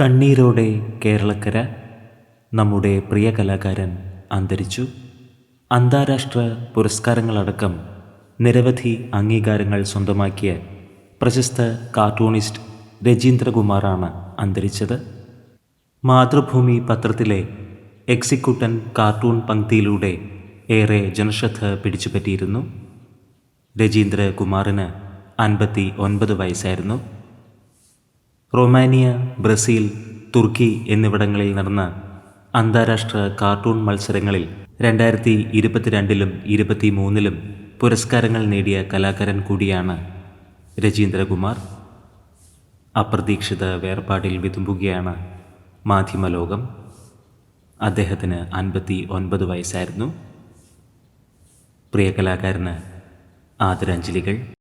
കണ്ണീരോടെ കേരളക്കര നമ്മുടെ പ്രിയ കലാകാരൻ അന്തരിച്ചു. അന്താരാഷ്ട്ര പുരസ്കാരങ്ങളടക്കം നിരവധി അംഗീകാരങ്ങൾ സ്വന്തമാക്കിയ പ്രശസ്ത കാർട്ടൂണിസ്റ്റ് രജീന്ദ്രകുമാറാണ് അന്തരിച്ചത്. മാതൃഭൂമി പത്രത്തിലെ എക്സിക്യൂട്ടൻ കാർട്ടൂൺ പങ്ക്തിയിലൂടെ ഏറെ ജനശ്രദ്ധ പിടിച്ചുപറ്റിയിരുന്നു. രജീന്ദ്രകുമാറിന് അൻപത്തി ഒൻപത് വയസ്സായിരുന്നു. റൊമാനിയ ബ്രസീൽ തുർക്കി എന്നിവിടങ്ങളിൽ നടന്ന അന്താരാഷ്ട്ര കാർട്ടൂൺ മത്സരങ്ങളിൽ രണ്ടായിരത്തി ഇരുപത്തിരണ്ടിലും ഇരുപത്തി മൂന്നിലും പുരസ്കാരങ്ങൾ നേടിയ കലാകാരൻ കൂടിയാണ് രജീന്ദ്രകുമാർ. അപ്രതീക്ഷിത വേർപാടിൽ വിതുമ്പുകയാണ് മാധ്യമലോകം. അദ്ദേഹത്തിന് അൻപത്തി ഒൻപത് വയസ്സായിരുന്നു. പ്രിയ കലാകാരന് ആദരാഞ്ജലികൾ.